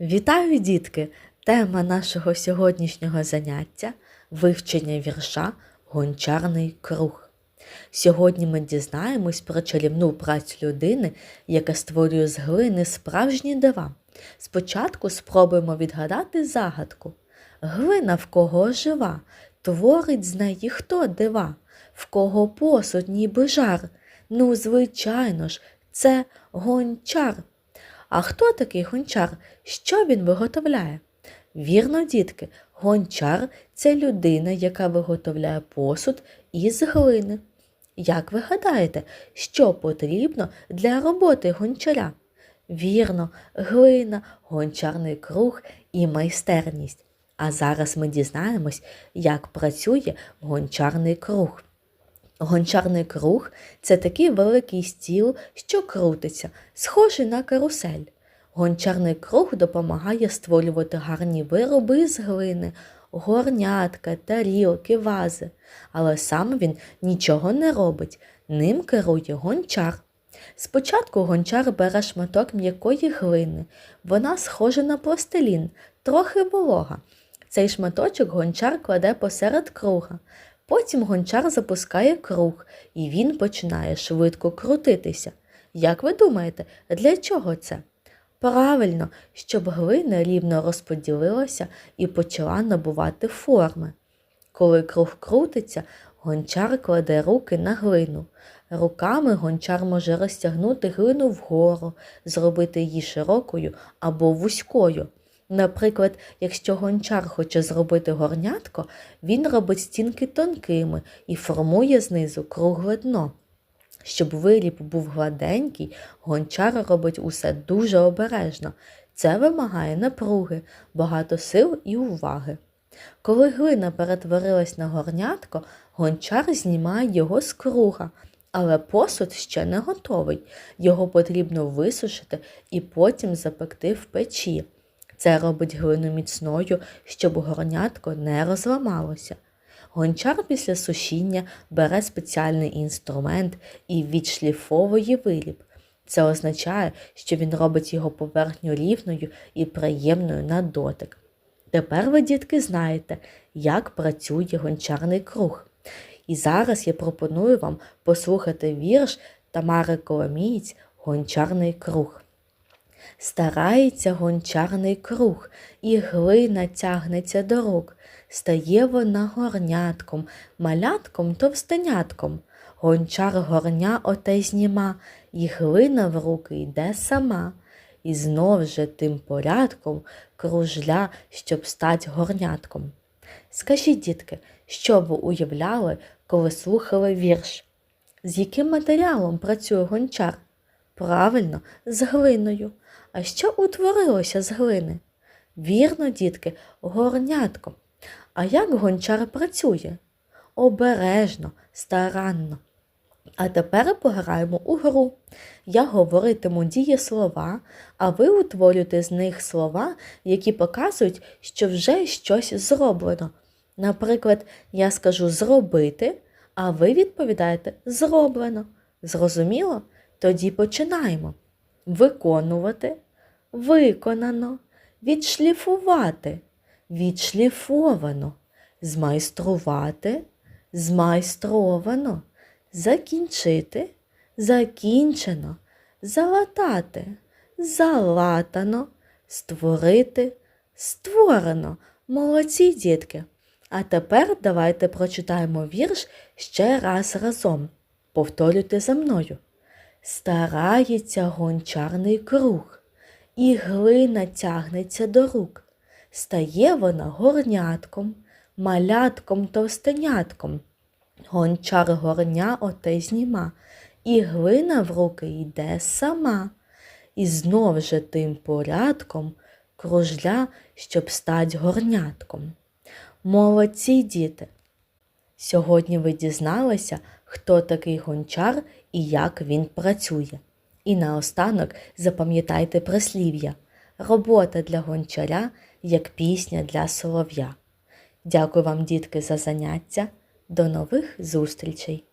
Вітаю, дітки! Тема нашого сьогоднішнього заняття вивчення вірша Гончарний круг. Сьогодні ми дізнаємось про чарівну працю людини, яка створює з глини справжні дива. Спочатку спробуємо відгадати загадку. Глина в кого жива, творить з неї хто дива, в кого посуд ніби жар. Ну, звичайно ж, це гончар. А хто такий гончар? Що він виготовляє? Вірно, дітки, гончар це людина, яка виготовляє посуд із глини. Як ви гадаєте, що потрібно для роботи гончаря? Вірно, глина, гончарний круг і майстерність. А зараз ми дізнаємось, як працює гончарний круг. Гончарний круг це такий великий стіл, що крутиться, схожий на карусель. Гончарний круг допомагає створювати гарні вироби з глини, горнятка, тарілки, вази. Але сам він нічого не робить, ним керує гончар. Спочатку гончар бере шматок м'якої глини. Вона схожа на пластилін, трохи волога. Цей шматочок гончар кладе посеред круга. Потім гончар запускає круг, і він починає швидко крутитися. Як ви думаєте, для чого це? Правильно, щоб глина рівно розподілилася і почала набувати форми. Коли круг крутиться, гончар кладе руки на глину. Руками гончар може розтягнути глину вгору, зробити її широкою або вузькою. Наприклад, якщо гончар хоче зробити горнятко, він робить стінки тонкими і формує знизу кругле дно. Щоб виріб був гладенький, гончар робить усе дуже обережно. Це вимагає напруги, багато сил і уваги. Коли глина перетворилась на горнятко, гончар знімає його з круга, але посуд ще не готовий. Його потрібно висушити і потім запекти в печі. Це робить глину міцною, щоб горнятко не розламалося. Гончар після сушіння бере спеціальний інструмент і відшліфовує виріб. Це означає, що він робить його поверхню рівною і приємною на дотик. Тепер ви, дітки, знаєте, як працює гончарний круг. І зараз я пропоную вам послухати вірш Тамари Коломієць Гончарний круг. Старається гончарний круг, і глина тягнеться до рук. Стає вона горнятком, малятком товстенятком. Гончар горня оте зніма, і глина в руки йде сама. І знов же тим порядком кружля, щоб стать горнятком. Скажіть, дітки, що ви уявляли, коли слухали вірш? З яким матеріалом працює гончар? Правильно, з глиною. А що утворилося з глини? Вірно, дітки, горнятко. А як гончар працює? Обережно, старанно. А тепер пограємо у гру. Я говоритиму дієслова, а ви утворюєте з них слова, які показують, що вже щось зроблено. Наприклад, я скажу зробити, а ви відповідаєте зроблено. Зрозуміло? Тоді починаємо. Виконувати, виконано, відшліфувати, відшліфовано, змайструвати, змайстровано, закінчити, закінчено, залатати, залатано, створити, створено. Молодці дітки. А тепер давайте прочитаємо вірш ще раз разом. Повторюйте за мною. Старається гончарний круг, і глина тягнеться до рук. Стає вона горнятком, малятком товстенятком. Гончар горня оте зніма, і глина в руки йде сама. І знов же тим порядком кружля, щоб стать горнятком. Молодці діти! Сьогодні ви дізналися, хто такий гончар і як він працює. І наостанок запам'ятайте прислів'я робота для гончаря як пісня для солов'я. Дякую вам, дітки, за заняття. До нових зустрічей!